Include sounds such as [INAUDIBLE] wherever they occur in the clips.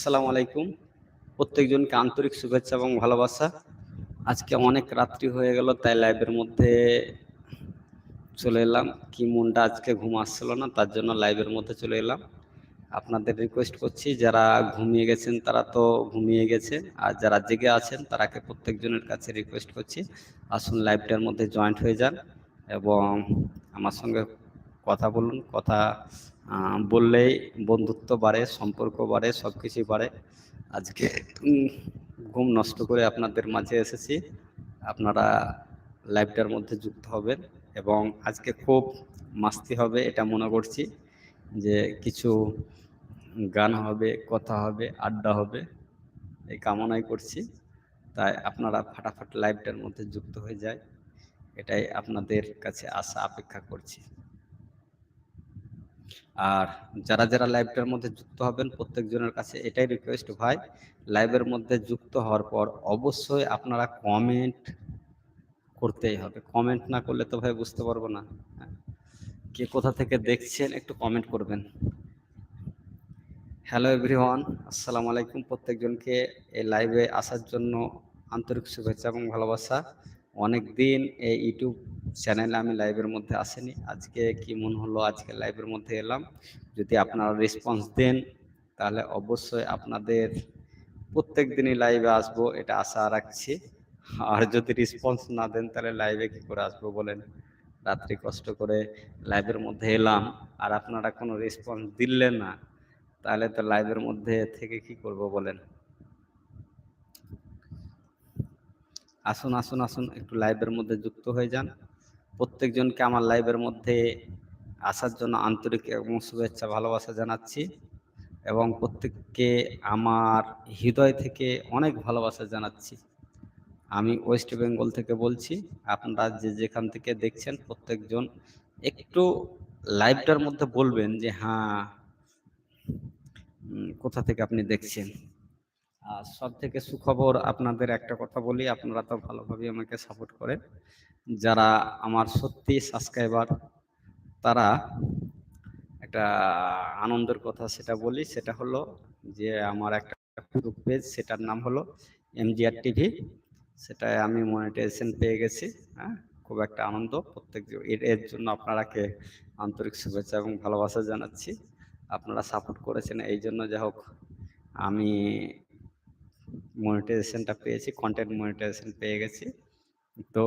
আসসালামু আলাইকুম। প্রত্যেকজনকে আন্তরিক শুভেচ্ছা এবং ভালোবাসা। আজকে অনেক রাত্রি হয়ে গেল, তাই লাইভের মধ্যে চলে এলাম। কি মনটা আজকে ঘুম আসছিল না, তার জন্য লাইভের মধ্যে চলে এলাম। আপনাদের রিকোয়েস্ট করছি, যারা ঘুমিয়ে গেছেন তারা তো ঘুমিয়ে গেছে আর যারা জেগে আছেন তারাকে প্রত্যেকজনের কাছে রিকোয়েস্ট করছি, আসুন লাইভটার মধ্যে জয়েন্ট হয়ে যান এবং আমার সঙ্গে কথা বলুন, কথা বললেই বন্ধুত্ব বাড়ে, সম্পর্ক বাড়ে সব কিছুই বাড়ে। আজকে ঘুম নষ্ট করে আপনাদের মাঝে এসেছি। আপনারা লাইভটার মধ্যে যুক্ত হবেন এবং আজকে খুব মাস্তি হবে এটা মনে করছি যে কিছু গান হবে, কথা হবে, আড্ডা হবে, এই কামনাই করছি। তাই আপনারা ফাটাফাট লাইভটার মধ্যে যুক্ত হয়ে যায়। এটাই আপনাদের কাছে আশা, অপেক্ষা করছি। আর যারা যারা লাইভটার মধ্যে যুক্ত হবেন, প্রত্যেকজনের কাছে এটাই রিকোয়েস্ট ভাই লাইভের মধ্যে যুক্ত হওয়ার পর অবশ্যই আপনারা কমেন্ট করতেই হবে। কমেন্ট না করলে তো ভাই বুঝতে পারব না। হ্যাঁ। কে কোথা থেকে দেখছেন একটু কমেন্ট করবেন। হ্যালো এভরিওয়ান আসসালামু আলাইকুম প্রত্যেকজনকে এই লাইভে আসার জন্য আন্তরিক শুভেচ্ছা এবং ভালোবাসা। অনেক দিন এই ইউটিউব চ্যানেলে আমি লাইভের মধ্যে আসেনি। আজকে কি মন হলো? আজকে লাইভের মধ্যে এলাম। যদি আপনারা রেসপন্স দেন, তাহলে অবশ্যই আপনাদের প্রত্যেক দিনই লাইভে আসব, এটা আশা রাখছি। আর যদি রেসপন্স না দেন, তাহলে লাইভে কি করে আসব বলেন? রাত্রি কষ্ট করে লাইভের মধ্যে এলাম। আর আপনারা কোনো রেসপন্স দিলেন না, তাহলে তো লাইভের মধ্যে থেকে কি করব বলেন? আসুন আসুন আসুন, একটু লাইভের মধ্যে যুক্ত হয়ে যান। প্রত্যেকজনকে আমার লাইভের মধ্যে আসার জন্য আন্তরিক এবং শুভেচ্ছা, ভালোবাসা জানাচ্ছি এবং প্রত্যেককে আমার হৃদয় থেকে অনেক ভালোবাসা জানাচ্ছি। আমি ওয়েস্ট বেঙ্গল থেকে বলছি, আপনারা যে যেখান থেকে দেখছেন প্রত্যেকজন একটু লাইভটার মধ্যে বলবেন যে হ্যাঁ কোথা থেকে আপনি দেখছেন? আর সব থেকে সুখবর আপনাদের একটা কথা বলি, আপনারা তো ভালোভাবে আমাকে সাপোর্ট করেন। যারা আমার সত্যি সাবস্ক্রাইবার তারা একটা আনন্দের কথা সেটা বলি, সেটা হলো যে আমার একটা ফেসবুক পেজ সেটার নাম হলো এমজিআর টিভি। সেটায় আমি মনিটাইজেশন পেয়ে গেছি হ্যাঁ? খুব একটা আনন্দ। প্রত্যেক এর এর জন্য আপনারাকে আন্তরিক শুভেচ্ছা এবং ভালোবাসা জানাচ্ছি। আপনারা সাপোর্ট করেছেন, এই জন্য যা হোক, আমি মনিটাইজেশনটা পেয়েছি কন্টেন্ট মনিটাইজেশন পেয়ে গেছি। তো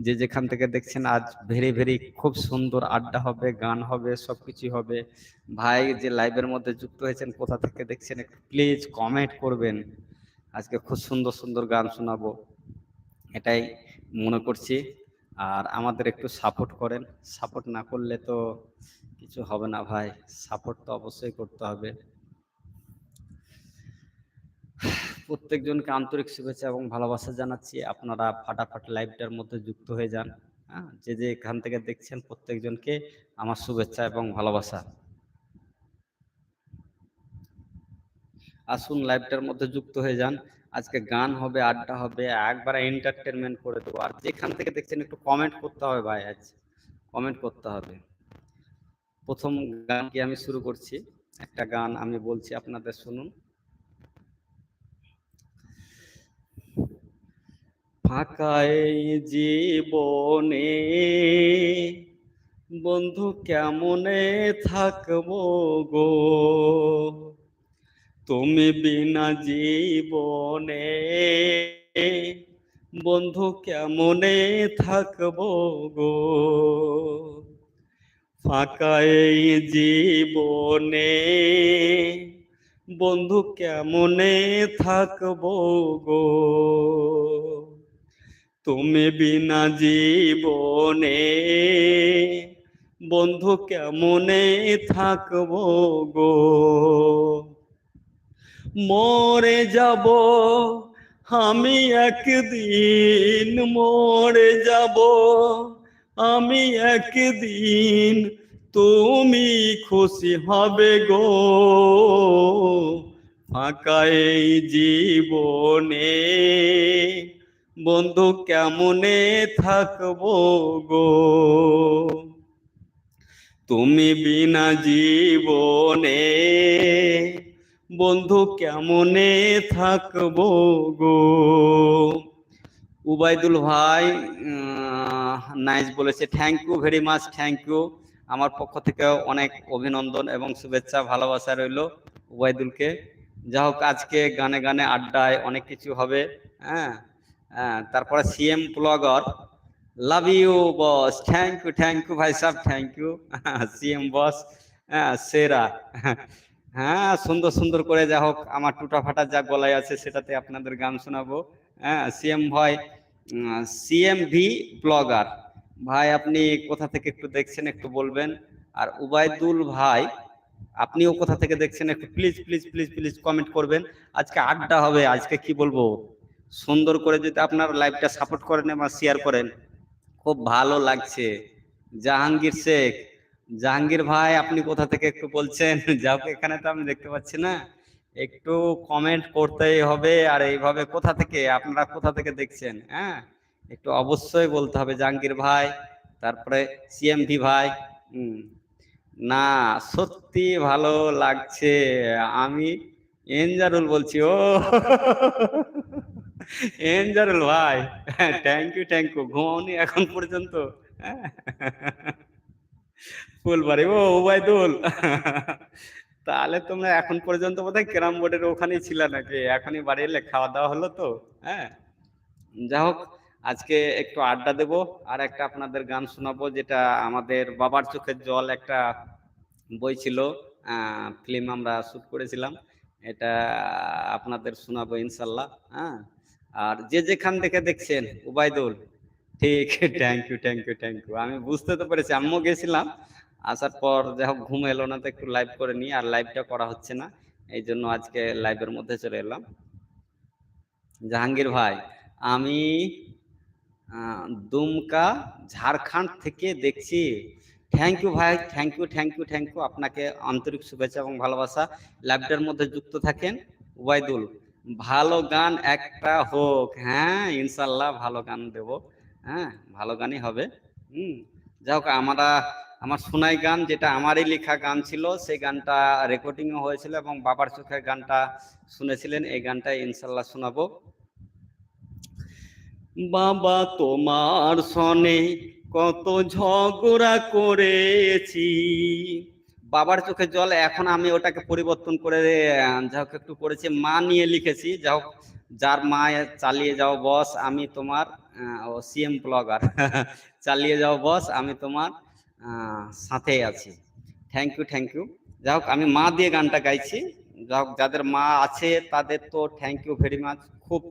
যে যেখান থেকে দেখছেন, আজ ভেরি ভেরি খুব সুন্দর আড্ডা হবে, গান হবে সব কিছু হবে। ভাই, যে লাইভের মধ্যে যুক্ত হয়েছেন, কোথা থেকে দেখছেন একটু প্লিজ কমেন্ট করবেন। আজকে খুব সুন্দর সুন্দর গান শোনাবো। এটাই মনে করছি। আর আমাদের একটু সাপোর্ট করেন। সাপোর্ট না করলে তো কিছু হবে না ভাই। সাপোর্ট তো অবশ্যই করতে হবে। প্রত্যেকজনকে আন্তরিক শুভেচ্ছা এবং ভালোবাসা জানাচ্ছি। আপনারা ফাটাফাট লাইভটার মধ্যে যুক্ত হয়ে যান। হ্যাঁ যে যে এখান থেকে দেখছেন প্রত্যেকজনকে আমার শুভেচ্ছা এবং ভালোবাসা। আসুন লাইভটার মধ্যে যুক্ত হয়ে যান। আজকে গান হবে, আড্ডা হবে, একবারে এন্টারটেনমেন্ট করে দেবো। আর যেখান থেকে দেখছেন একটু কমেন্ট করতে হবে ভাই, আজ কমেন্ট করতে হবে। প্রথম গান কি আমি শুরু করছি? একটা গান আমি বলছি, আপনাদের শুনুন। ফাঁকায় জীবনে। বন্ধু, কেমনে থাকব গো? তুমি বিনা জীবনে। বন্ধু, কেমনে থাকব গো? ফাঁকায় জীবনে। বন্ধু, কেমনে থাকব গো? তুমি বিনা জীবনে বন্ধু কেমনে থাকব গো? মরে যাব আমি একদিন, মরে যাব আমি একদিন, তুমি খুশি হবে গো? ফাঁকায় জীবনে বন্ধু, কেমনে থাকব গো? তুমি বিনা জীবনে বন্ধু, কেমনে থাকব গো? উবাইদুল ভাই নাইস বলেছে thank you very much thank you আমার পক্ষ থেকে অনেক অভিনন্দন এবং শুভেচ্ছা, ভালোবাসা রইল উবাইদুলকে যা হোক আজকে গানে গানে আড্ডায় অনেক কিছু হবে হ্যাঁ? তারপরে CM blogger. Love you boss thank you thank you ভাই সাহেব থ্যাংক ইউ সিএম বস হ্যাঁ সেরা। হ্যাঁ সুন্দর সুন্দর করে যা হোক, আমার টুটা ফাটা যা গলায় আছে, সেটাতে আপনাদের গান শোনাবো। হ্যাঁ সিএম ভাই সিএম ভি ব্লগার। ভাই, আপনি কোথা থেকে একটু দেখছেন, একটু বলবেন। আর উবায়দুল ভাই, আপনিও কোথা থেকে দেখছেন, একটু please please please please comment করবেন। আজকে আড্ডা হবে, আজকে কি বলব? সুন্দর করে যদি আপনার লাইভটা সাপোর্ট করেন এবং শেয়ার করেন, খুব ভালো লাগছে। জাহাঙ্গীর শেখ, জাহাঙ্গীর ভাই, আপনি কোথা থেকে একটু বলছেন? [LAUGHS] যাও এখানে তো আমি দেখতে পাচ্ছি না। একটু কমেন্ট করতেই হবে, আর এইভাবে কোথা থেকে, আপনারা কোথা থেকে দেখছেন হ্যাঁ? একটু অবশ্যই বলতে হবে, জাহাঙ্গীর ভাই, তারপরে সিএমভি ভাই না, সত্যি ভালো লাগছে। আমি এনজারুল বলছি, ও [LAUGHS] এনজারুল ভাই। থ্যাংক ইউ থ্যাংক ইউ ঘুমাওনি এখন পর্যন্ত। ফুলবাড়ি ও ওবায়দুল তাহলে তোমরা এখন পর্যন্ত বোধহয় ক্যারাম বোর্ডের ওখানেই ছিল নাকি? এখনই বাড়ি এলে খাওয়া দাওয়া হলো তো হ্যাঁ? যা হোক, আজকে একটু আড্ডা দেব আর একটা আপনাদের গান শোনাবো, যেটা আমাদের বাবার চোখের জল একটা বই ছিল ফিল্ম আমরা শুট করেছিলাম। এটা আপনাদের শোনাবো ইনশাল্লাহ হ্যাঁ? আর যে যেখান থেকে দেখছেন, উবাইদুল, ঠিক thank you thank you thank you আমি বুঝতে তো পেরেছি, আমিও গেছিলাম, আসার পর যাই হোক, ঘুম এলো না, তো একটু লাইভ করে নিই, আর লাইভটা করা হচ্ছে না, এই জন্য আজকে লাইভের মধ্যে চলে এলাম। জাহাঙ্গীর ভাই, আমি দুমকা, ঝাড়খণ্ড থেকে দেখছি। থ্যাংক ইউ ভাই thank you thank you thank you আপনাকে আন্তরিক শুভেচ্ছা এবং ভালোবাসা। লাইভটার মধ্যে যুক্ত থাকেন ওবায়দুল ভালো গান একটা হোক হ্যাঁ ইনশাল্লাহ ভালো গান দেব হ্যাঁ ভালো গানই হবে, হুম। যাই হোক, আমরা, আমার সোনাই গান, যেটা আমারই লেখা গান ছিল, সেই গানটা রেকর্ডিংও হয়েছিল এবং বাবার চোখের গানটা শুনেছিলেন, এই গানটা ইনশাল্লাহ শোনাবো। বাবা তোমার সনে কত ঝগড়া করেছি বাবার চোখে জল, এখন আমি ওটাকে পরিবর্তন করে যা হোক একটু করেছি। মা নিয়ে লিখেছি, যা হোক, যার মা চালিয়ে যাও বস, আমি তোমার ও সিএম ব্লগার [LAUGHS] চালিয়ে যাও বস, আমি তোমার সাথে আছি। থ্যাংক ইউ থ্যাংক ইউ যা হোক, আমি মা দিয়ে গানটা গাইছি। যা হোক, যাদের মা আছে, তাদের তো থ্যাংক ইউ ভেরি মাচ খুব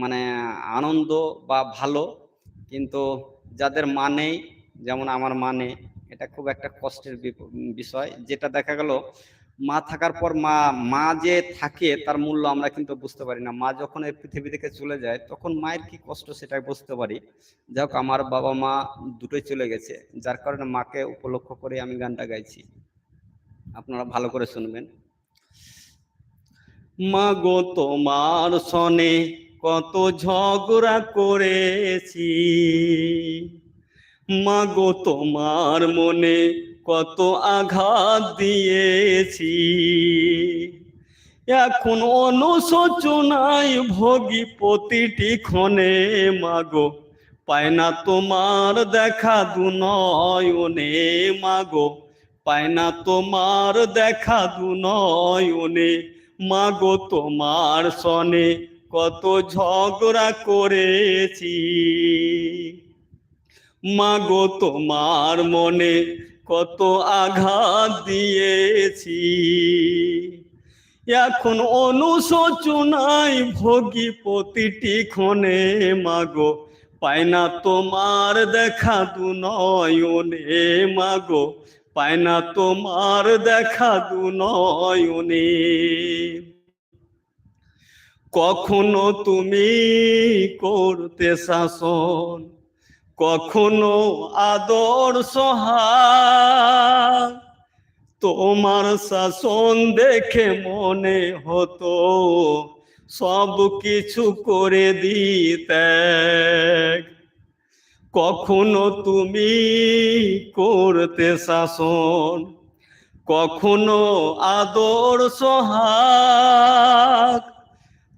মানে আনন্দ বা ভালো। কিন্তু যাদের মা নেই, যেমন আমার মা নেই এটা খুব একটা কষ্টের বিষয়। যেটা দেখা গেল, মা থাকার পর মা মা যে থাকে তার মূল্য আমরা কিন্তু বুঝতে পারি না। মা যখন এই পৃথিবী থেকে চলে যায়, তখন মায়ের কি কষ্ট সেটা বুঝতে পারি। যাই হোক, আমার বাবা মা দুটোই চলে গেছে, যার কারণে মাকে উপলক্ষ করে আমি গানটা গাইছি। আপনারা ভালো করে শুনবেন। মা গো, তোমার সনে কত ঝগড়া করেছি। মাগো তোমার মনে কত আঘাত দিয়েছি। এখন অনুশোচনায় ভোগী প্রতিটি ক্ষণে মাগো পায় না তোমার দেখা দু নয়নে মাগো পায় না তোমার দেখা দু নয়নে মাগো, তোমার সনে কত ঝগড়া করেছি। মাগো তোমার মনে কত আঘাত দিয়েছি। এখন অনুশোচনায় ভোগী প্রতিটি ক্ষণে মাগো পায় না তোমার দেখা দু নয়নে মাগো পায় না তোমার দেখা দু নয়নে। কখনো তুমি করতে শাসন কখনো আদর সহায়? তোমার শাসন দেখে মনে হতো, সব কিছু করে দিতে। কখনো তুমি করতে শাসন, কখনো আদর সোহাগ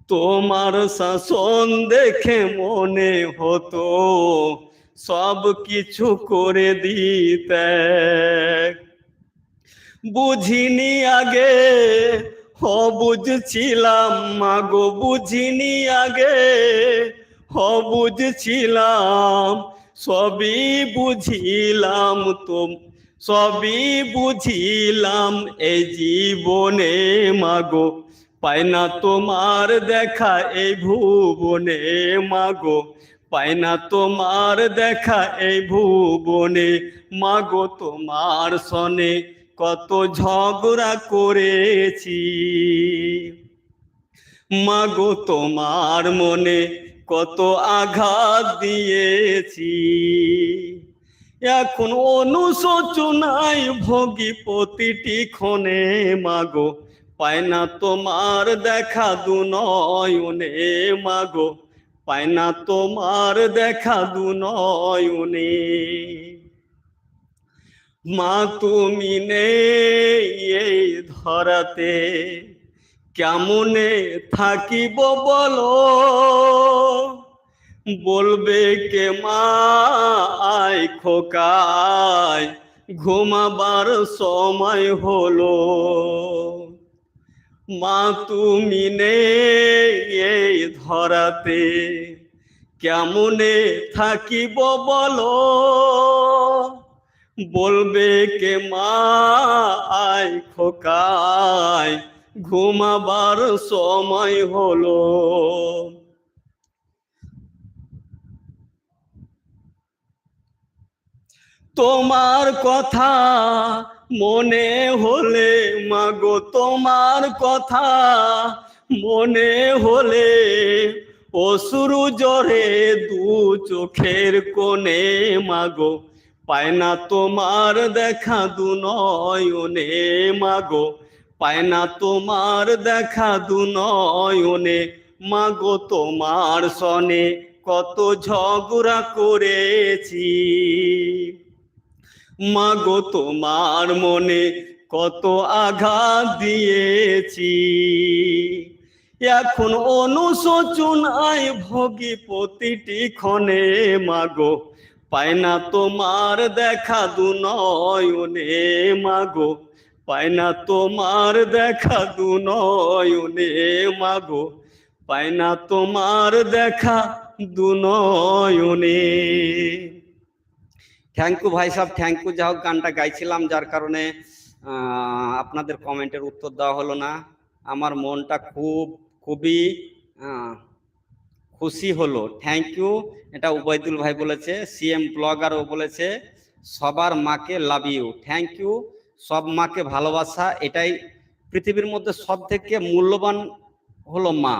তোমার শাসন দেখে মনে হতো সব কিছু করে দিতে। বুঝিনি আগে, হ, বুঝছিলাম, মাগো, বুঝিনি আগে, হ, বুঝছিলাম, সবই বুঝিলাম তো, সবই বুঝিলাম এই জীবনে, মাগো। পাই না তোমার দেখা এই ভুবনে, মাগো। পাই না তোমার দেখা এই ভুবনে, মাগো তোমার সনে কত ঝগড়া করেছি। মাগো তোমার মনে কত আঘাত দিয়েছি। এখন অনুশোচনায় ভোগী প্রতিটি ক্ষণে মাগো, পায় না তোমার দেখা দু নয়নে মাগো পায় না তোমার দেখা দু নয়নে। মা, তুমি নেই এই ধরাতে, কেমনে থাকিব বলো? বলবে কে মা আয় খোকায়, ঘুমাবার সময় হলো। মা, তুমি এই ধরাতে। কেমনে থাকিব বলো? বলবে কে মা আয় খোকায়, ঘুমাবার সময় হলো। তোমার কথা মনে হলে, মাগো তোমার কথা। মনে হলে, অসুরু জরে দু চোখের কোণে, মাগো। পায় না তোমার দেখা দু নয়নে, মাগো। পায় না তোমার দেখা দু নয়নে, মাগো তোমার সনে কত ঝগড়া করেছি। মাগো তোমার মনে কত আঘাত দিয়েছি। এখন অনুশোচন অনুশোচনায় ভোগী প্রতিটি ক্ষণে মাগো পায় না তোমার দেখা দু নয়নে মাগো পায় না তোমার দেখা দু নয়নে মাগো পায় না তোমার দেখা দু নয়নে থ্যাংক ইউ ভাই সাহেব থ্যাংক ইউ যা হোক, গানটা গাইছিলাম, যার কারণে আপনাদের কমেন্টের উত্তর দেওয়া হলো না। আমার মনটা খুব, খুবই খুশি হলো। থ্যাংক ইউ এটা উবাইদুল ভাই বলেছে সিএম ব্লগারও বলেছে, সবার মাকে লাভ ইউ থ্যাংক ইউ সব মাকে ভালোবাসা, এটাই পৃথিবীর মধ্যে সব থেকে মূল্যবান হলো মা।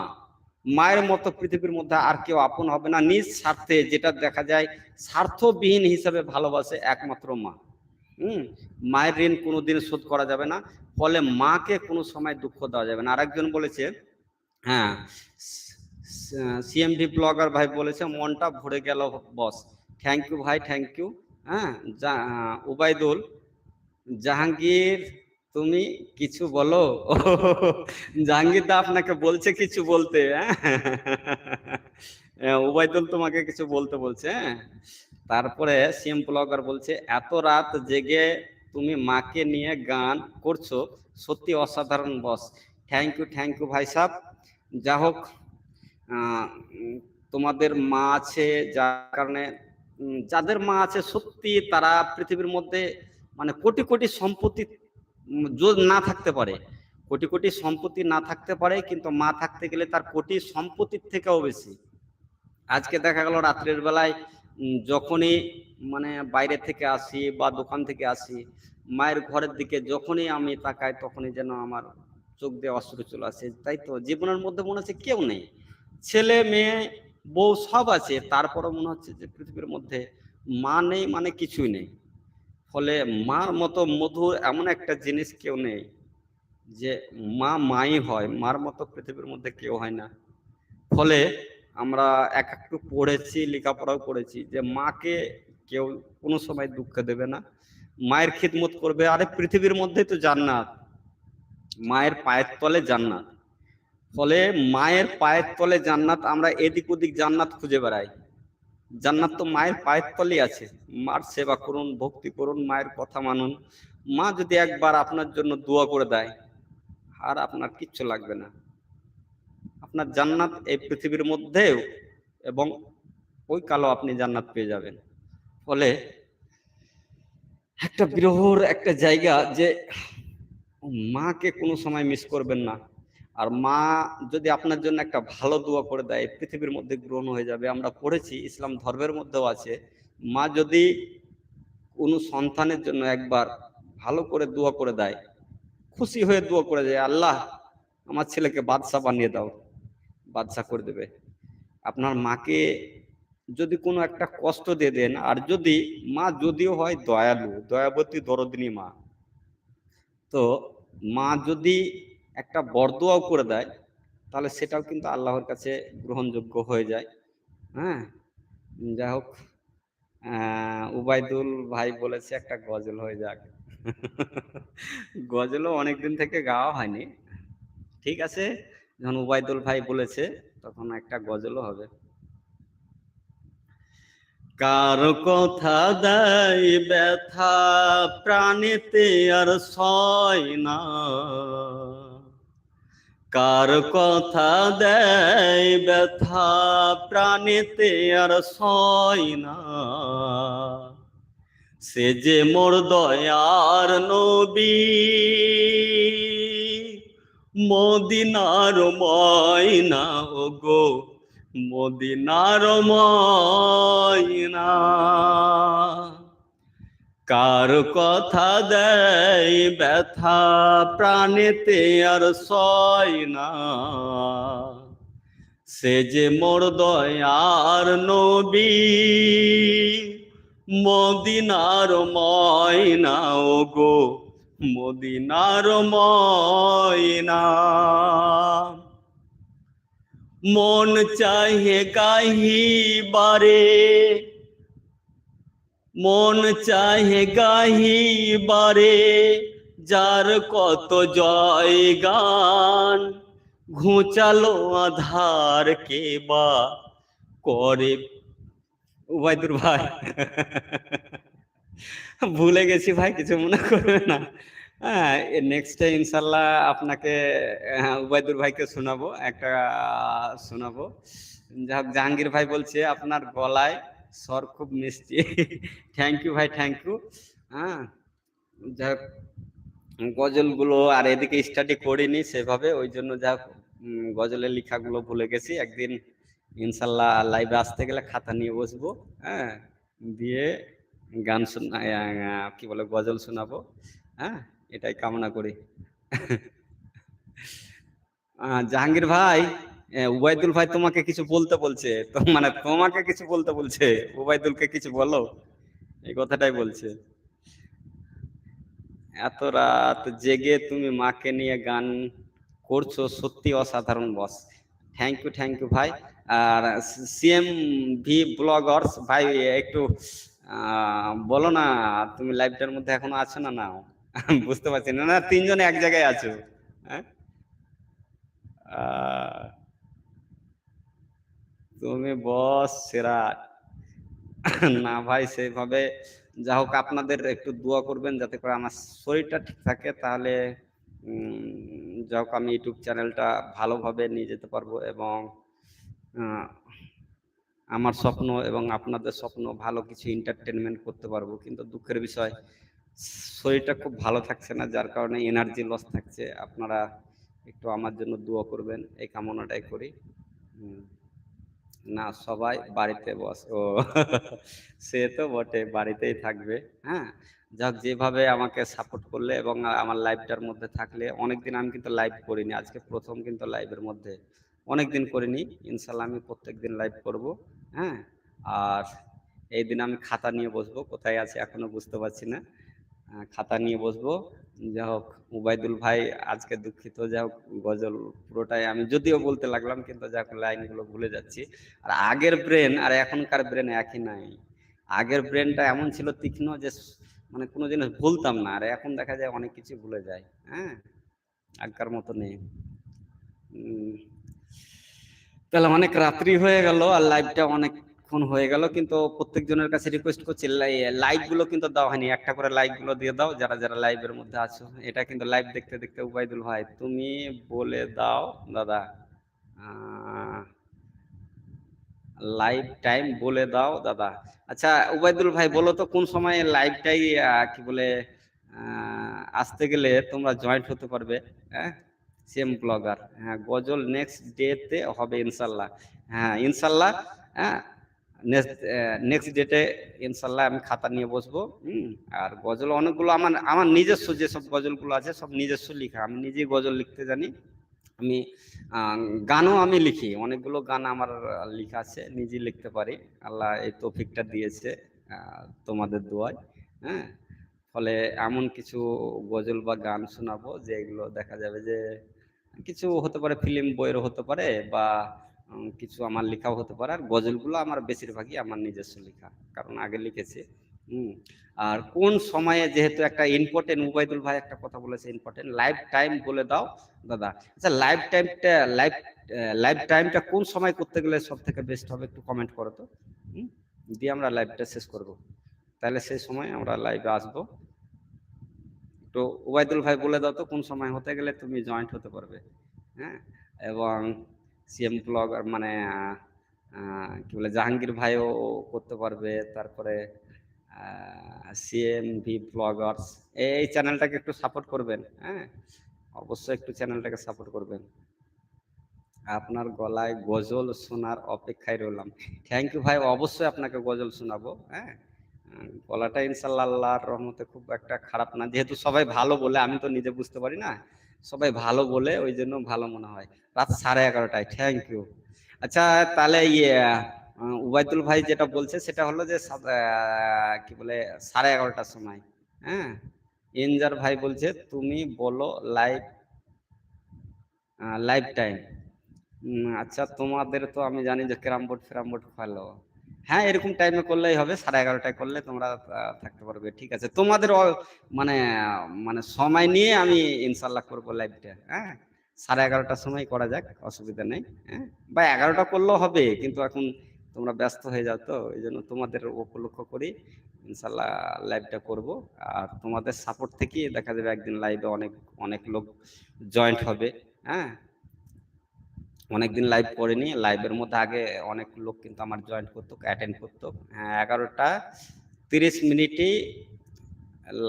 মায়ের মতো পৃথিবীর মধ্যে আর কেউ আপন হবে না। নিজ স্বার্থে যেটা দেখা যায়, স্বার্থবিহীন হিসাবে ভালোবাসে একমাত্র মা। হুম? মায়ের ঋণ কোনোদিন শোধ করা যাবে না, ফলে মাকে কোনো সময় দুঃখ দেওয়া যাবে না। আরেকজন বলেছে হ্যাঁ সিএমডি ব্লগার ভাই বলেছে, মনটা ভরে গেল বস। থ্যাংক ইউ ভাই, থ্যাংক ইউ। হ্যাঁ উবাইদুল জাহাঙ্গীর তুমি কিছু বলো? [LAUGHS] জাহাঙ্গীর দা আপনাকে বলছে কিছু বলতে হ্যাঁ? হ্যাঁ, তোমাকে কিছু বলতে বলছে হ্যাঁ? তারপরে সিএম ব্লগার বলছে এত রাত জেগে তুমি মাকে নিয়ে গান করছ সত্যি অসাধারণ boss. Thank you thank you ভাই সাহেব যা হোক তোমাদের মা আছে যার কারণে যাদের মা আছে সত্যি তারা পৃথিবীর মধ্যে মানে কোটি কোটি সম্পত্তি যদি না থাকতে পারে। কোটি কোটি সম্পত্তি না থাকতে পারে, কিন্তু মা থাকতে গেলে তার কোটি সম্পত্তির থেকেও বেশি। আজকে দেখা গেল রাত্রের বেলায় যখনই মানে বাইরে থেকে আসি বা দোকান থেকে আসি, মায়ের ঘরের দিকে যখনই আমি তাকাই তখনই যেন আমার চোখ দিয়ে অশ্রু চলে আসে। তাই তো, জীবনের মধ্যে মনে হচ্ছে কেউ নেই। ছেলে, মেয়ে, বউ সব আছে। তারপরও মনে হচ্ছে যে পৃথিবীর মধ্যে মা নেই মানে কিছুই নেই। ফলে মার মতো মধুর এমন একটা জিনিস কেউ নেই যে মা মাই হয়, মার মতো পৃথিবীর মধ্যে কেউ হয় না। ফলে আমরা এক একটু পড়েছি, লেখাপড়াও করেছি যে মাকে কেউ কোনো সময় দুঃখ দেবে না। মায়ের খিদমত করবে, আরে পৃথিবীর মধ্যেই তো জান্নাত। মায়ের পায়ের তলে জান্নাত। ফলে মায়ের পায়ের তলে জান্নাত, আমরা এদিক ওদিক জান্নাত খুঁজে বেড়াই। জান্নাত তো মায়ের পায়ের তলেই আছে। মার সেবা করুন, ভক্তি করুন, মায়ের কথা মানুন। মা যদি একবার আপনার জন্য দোয়া করে দেয়, আর আপনার কিচ্ছু লাগবে না। আপনার জান্নাত এই পৃথিবীর মধ্যেও এবং ওই কালো আপনি জান্নাত পেয়ে যাবেন। ফলে একটা বিরহর একটা জায়গা যে মাকে কোনো সময় মিস করবেন না। আর মা যদি আপনার জন্য একটা ভালো দোয়া করে দেয়, পৃথিবীর মধ্যে গ্রহণ হয়ে যাবে। আমরা পড়েছি, ইসলাম ধর্মের মধ্যেও আছে। মা যদি কোনো সন্তানের জন্য একবার ভালো করে দোয়া করে দেয়, খুশি হয়ে দোয়া করে যায় আল্লাহ, আমার ছেলেকে বাদশা বানিয়ে দাও, বাদশা করে দেবে। আপনার মাকে যদি কোনো একটা কষ্ট দিয়ে দেন, আর যদি মা যদিও হয় দয়ালু, দয়াবতী দরদিনী মা, তো মা যদি একটা বরদোয়াও করে দেয় তাহলে সেটাও কিন্তু আল্লাহর কাছে গ্রহণযোগ্য হয়ে যায়। হ্যাঁ? যাই হোক আহ, উবাইদুল ভাই বলেছে একটা গজল হয়ে যাক। গজলও অনেকদিন থেকে গাওয়া হয়নি। ঠিক আছে যখন উবাইদুল ভাই বলেছে তখন একটা গজলও হবে। কার কথা দেয় ব্যথা প্রাণেতে আর সয় না। কার কথা দেয় ব্যথা, প্রাণেতে আর সয় না। সে যে মোর দয়ার নবী, মদিনার ময়না ও গো মদিনার ময়না। কার কথা দেয় ব্যথা, প্রাণেতে আর সয় না। সে যে মোর দয়ার নবী, মদিনার ময়না ও গো মদিনার ময়না। মন চাহে গাহি বারে মন চাহে গাহি বারে যার কত জয় গান। ঘুচালো আধার কে বা করে। উবাইদুর ভাই ভুলে গেছি ভাই কিছু মনে করবে না। হ্যাঁ নেক্সট ইনশাল্লাহ আপনাকে হ্যাঁ, উবাইদুর ভাইকে শোনাবো একটা শোনাবো। যাই হোক জাহাঙ্গীর ভাই বলছে আপনার গলায় স্বর খুব মিষ্টি। থ্যাংক ইউ ভাই থ্যাংক ইউ হ্যাঁ যাই হোক গজলগুলো আর এদিকে স্টাডি করিনি সেভাবে, ওই জন্য যা গজলের লেখাগুলো ভুলে গেছি। একদিন ইনশাল্লাহ লাইভে আসতে গেলে খাতা নিয়ে বসবো হ্যাঁ দিয়ে গান শোনা কি বলে, গজল শোনাবো হ্যাঁ এটাই কামনা করি। জাহাঙ্গীর ভাই উবাইদুল ভাই তোমাকে কিছু বলতে বলছে। তো মানে তোমাকে কিছু বলতে বলছে। উবাইদুলকে কিছু বলো। এই কথাটাই বলছে। এত রাত জেগে তুমি মাকে নিয়ে গান করছ, সত্যি অসাধারণ boss thank you thank you ভাই। আর সিএম ভি ব্লগার্স ভাই, একটু বলো না, তুমি লাইভটার মধ্যে এখনও আছো না না বুঝতে পারছি না। না, তিনজনে এক জায়গায় আছো। হ্যাঁ? তুমি বস, সেরা। না ভাই সেভাবে যা হোক আপনাদের একটু দোয়া করবেন যাতে করে আমার শরীরটা ঠিক থাকে। তাহলে যা হোক আমি ইউটিউব চ্যানেলটা ভালোভাবে নিয়ে যেতে পারব এবং আমার স্বপ্ন এবং আপনাদের স্বপ্ন ভালো কিছু এন্টারটেনমেন্ট করতে পারব। কিন্তু দুঃখের বিষয়, শরীরটা খুব ভালো থাকছে না, যার কারণে এনার্জি লস থাকছে। আপনারা একটু আমার জন্য দোয়া করবেন, এই কামনাটাই করি। না, সবাই বাড়িতে বস, ও [LAUGHS] সে তো বটে, বাড়িতেই থাকবে হ্যাঁ? যাক, যেভাবে আমাকে সাপোর্ট করলে এবং আমার লাইভটার মধ্যে থাকলে, অনেকদিন আমি কিন্তু লাইভ করিনি, আজকে প্রথম কিন্তু লাইভের মধ্যে, অনেকদিন করিনি, ইনশাল্লাহ আমি প্রত্যেক দিন লাইভ করব হ্যাঁ? আর এই দিন আমি খাতা নিয়ে বসবো, কোথায় আছে এখনও বুঝতে পারছি না খাতা নিয়ে বসবো যাই হোক, উবাইদুল ভাই আজকে দুঃখিত, যাই হোক, গজল পুরোটাই আমি যদিও বলতে লাগলাম, কিন্তু যাই হোক, লাইনগুলো ভুলে যাচ্ছি। আর আগের ব্রেন আর এখনকার ব্রেন একই নাই। আগের ব্রেনটা এমন ছিল তীক্ষ্ণ যে মানে কোনো জিনিস ভুলতাম না, আর এখন দেখা যায় অনেক কিছু ভুলে যায় হ্যাঁ? আগকার মতো নেই। তাহলে অনেক রাত্রি হয়ে গেল, আর লাইভটা অনেকক্ষণ হয়ে গেল, কিন্তু প্রত্যেকজনের কাছে রিকোয়েস্ট করছি লাইভগুলো কিন্তু দেওয়া হয়নি। একটা করে লাইভগুলো দিয়ে দাও, যারা যারা লাইভের মধ্যে আছো। এটা কিন্তু লাইভ দেখতে দেখতে উবাইদুল ভাই, তুমি বলে দাও, দাদা লাইভ টাইম বলে দাও, দাদা। আচ্ছা উবাইদুল ভাই, বলো তো, কোন সময় লাইভটাই কি বলে আসতে গেলে তোমরা জয়েন্ট হতে পারবে হ্যাঁ? সেম ব্লগার হ্যাঁ গজল নেক্সট ডেতে হবে, ইনশাল্লাহ। হ্যাঁ ইনশাল্লাহ হ্যাঁ নেক্সট নেক্সট ডেটে ইনশাল্লাহ আমি খাতা নিয়ে বসবো, হুম? আর গজল অনেকগুলো আমার আমার নিজস্ব যেসব গজলগুলো আছে, সব নিজস্ব লেখা। আমি নিজেই গজল লিখতে জানি। আমি গানও আমি লিখি। অনেকগুলো গান আমার লেখা আছে নিজে লিখতে পারি। আল্লাহ এই তৌফিকটা দিয়েছে তোমাদের দোয়ায় হ্যাঁ? ফলে এমন কিছু গজল বা গান শোনাবো যে এগুলো দেখা যাবে যে কিছু হতে পারে, ফিল্ম বইয়েরও হতে পারে বা কিছু আমার লেখাও হতে পারে। আর গজলগুলো আমার বেশিরভাগই আমার নিজস্ব লেখা, কারণ আগে লিখেছি। হুম, আর কোন সময়ে যেহেতু একটা ইম্পর্টেন্ট উবাইদুল ভাই একটা কথা বলেছে ইম্পর্টেন্ট লাইফ টাইম বলে দাও। দাদা আচ্ছা লাইফ টাইমটা লাইফ লাইফ টাইমটা কোন সময় করতে গেলে সব থেকে বেস্ট হবে একটু কমেন্ট করো তো। হুম? দিয়ে আমরা লাইভটা শেষ করব। তাহলে সেই সময় আমরা লাইভে আসব। তো ওবায়দুল ভাই বলে দাও তো কোন সময় হতে গেলে তুমি জয়েন্ট হতে পারবে। হ্যাঁ এবং সিএম ব্লগার মানে কি বলে, জাহাঙ্গীর ভাইও করতে পারবে। তারপরে সিএম ভি ব্লগার্স এই চ্যানেলটাকে একটু সাপোর্ট করবেন হ্যাঁ? অবশ্যই একটু চ্যানেলটাকে সাপোর্ট করবেন। আপনার গলায় গজল শোনার অপেক্ষায় রইলাম। থ্যাংক ইউ ভাই, অবশ্যই আপনাকে গজল শোনাবো হ্যাঁ? গলাটা ইনশাল্লাহ আল্লাহর রহমতে খুব একটা খারাপ না। যেহেতু সবাই ভালো বলে, আমি তো নিজে বুঝতে পারি না। সবাই ভালো বলে ওই জন্য ভালো মনে হয়। রাত সাড়ে এগারোটায় থ্যাংক ইউ আচ্ছা তাহলে ইয়ে আহ, উবাইদুল ভাই যেটা বলছে সেটা হলো যে কি বলে সাড়ে এগারোটার সময় হ্যাঁ? এনজার ভাই বলছে তুমি বলো লাইভ লাইভ টাইম আচ্ছা তোমাদের তো আমি জানি যে ক্যারাম বোর্ড ফ্যারাম বোর্ড খেলো। হ্যাঁ এরকম টাইমে করলেই হবে, সাড়ে এগারোটায় করলে তোমরা থাকতে পারবে, ঠিক আছে? তোমাদের মানে মানে সময় নিয়ে আমি ইনশাল্লাহ করব লাইভটা হ্যাঁ? সাড়ে এগারোটার সময় করা যাক, অসুবিধা নেই হ্যাঁ? বা এগারোটা করলেও হবে, কিন্তু এখন তোমরা ব্যস্ত হয়ে যাও তো, এই জন্য তোমাদের উপলক্ষ করি ইনশাল্লাহ লাইভটা করব। আর তোমাদের সাপোর্ট থেকেই দেখা যাবে একদিন লাইভে অনেক অনেক লোক জয়েন্ট হবে হ্যাঁ? অনেকদিন লাইভ করিনি। লাইভের মধ্যে আগে অনেক লোক কিন্তু আমার জয়েন করতো অ্যাটেন্ড করতো। হ্যাঁ এগারোটা তিরিশ মিনিটেই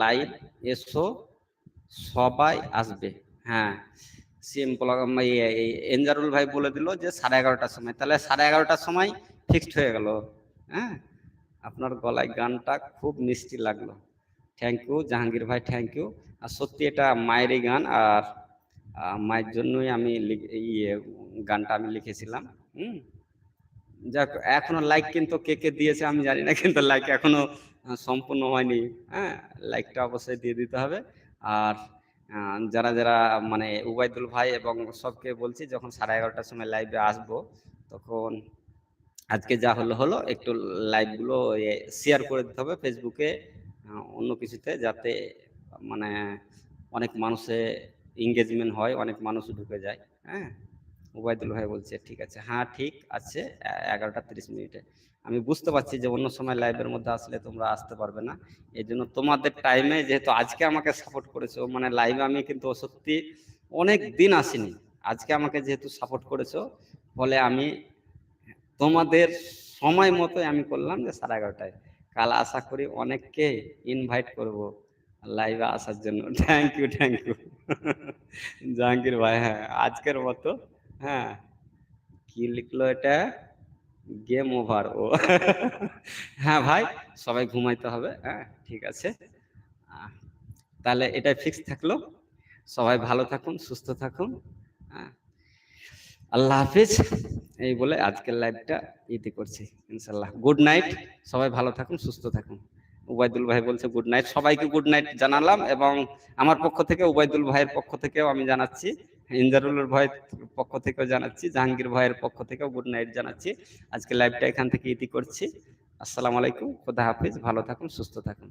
লাইভ এসো, সবাই আসবে। হ্যাঁ সিএম এনজারুল ভাই বলে দিল যে সাড়ে এগারোটার সময়। তাহলে সাড়ে এগারোটার সময় ফিক্সড হয়ে গেল। হ্যাঁ আপনার গলায় গানটা খুব মিষ্টি লাগল। থ্যাংক ইউ জাহাঙ্গীর ভাই থ্যাংক ইউ আর সত্যি এটা মায়েরই গান, আর মায়ের জন্যই আমি ইয়ে গানটা আমি লিখেছিলাম, হুম? যাক, এখনও লাইক কিন্তু কে কে দিয়েছে আমি জানি না, কিন্তু লাইক এখনও সম্পূর্ণ হয়নি হ্যাঁ? লাইকটা অবশ্যই দিয়ে দিতে হবে। আর যারা যারা মানে উবাইদুল ভাই এবং সবকে বলছি, যখন সাড়ে এগারোটার সময় লাইভে আসব, তখন আজকে যা হলো হলো, একটু লাইভগুলো শেয়ার করে দিতে হবে ফেসবুকে অন্য কিছুতে, যাতে মানে অনেক মানুষে এঙ্গেজমেন্ট হয়, অনেক মানুষ ঢুকে যায় হ্যাঁ? উবাইদুল ভাই বলছে, ঠিক আছে। হ্যাঁ ঠিক আছে, এগারোটা তিরিশ মিনিটে। আমি বুঝতে পারছি যে অন্য সময় লাইভের মধ্যে আসলে তোমরা আসতে পারবে না। এই জন্য তোমাদের টাইমে যেহেতু আজকে আমাকে সাপোর্ট করেছ মানে লাইভে আমি কিন্তু সত্যি অনেক দিন আসিনি। আজকে আমাকে যেহেতু সাপোর্ট করেছ ফলে আমি তোমাদের সময় মতো আমি করলাম যে সাড়ে এগারোটায়। কাল আশা করি অনেককে ইনভাইট করব। লাইভে আসার জন্য। Thank you thank you Jahangir ভাই হ্যাঁ আজকের মতো হ্যাঁ কি লিখলো এটা? গেম ওভার ও। হ্যাঁ ভাই, সবাই ঘুমাইতে হবে হ্যাঁ ঠিক আছে। তাহলে এটাই ফিক্স থাকল। সবাই ভালো থাকুন, সুস্থ থাকুন হ্যাঁ। আল্লাহ হাফিজ, এই বলে আজকের লাইভটা ইতি করছি ইনশাল্লাহ গুড নাইট সবাই ভালো থাকুন, সুস্থ থাকুন। উবাইদুল ভাই বলছে গুড নাইট সবাইকে গুড নাইট জানালাম এবং আমার পক্ষ থেকে, উবায়দুল ভাইয়ের পক্ষ থেকেও আমি জানাচ্ছি, ইনজারুলের ভাইয়ের পক্ষ থেকেও জানাচ্ছি, জাহাঙ্গীর ভাইয়ের পক্ষ থেকেও গুড নাইট জানাচ্ছি। আজকে লাইভটা এখান থেকে ইতি করছি। আসসালামু আলাইকুম, খোদা হাফিজ, ভালো থাকুন, সুস্থ থাকুন।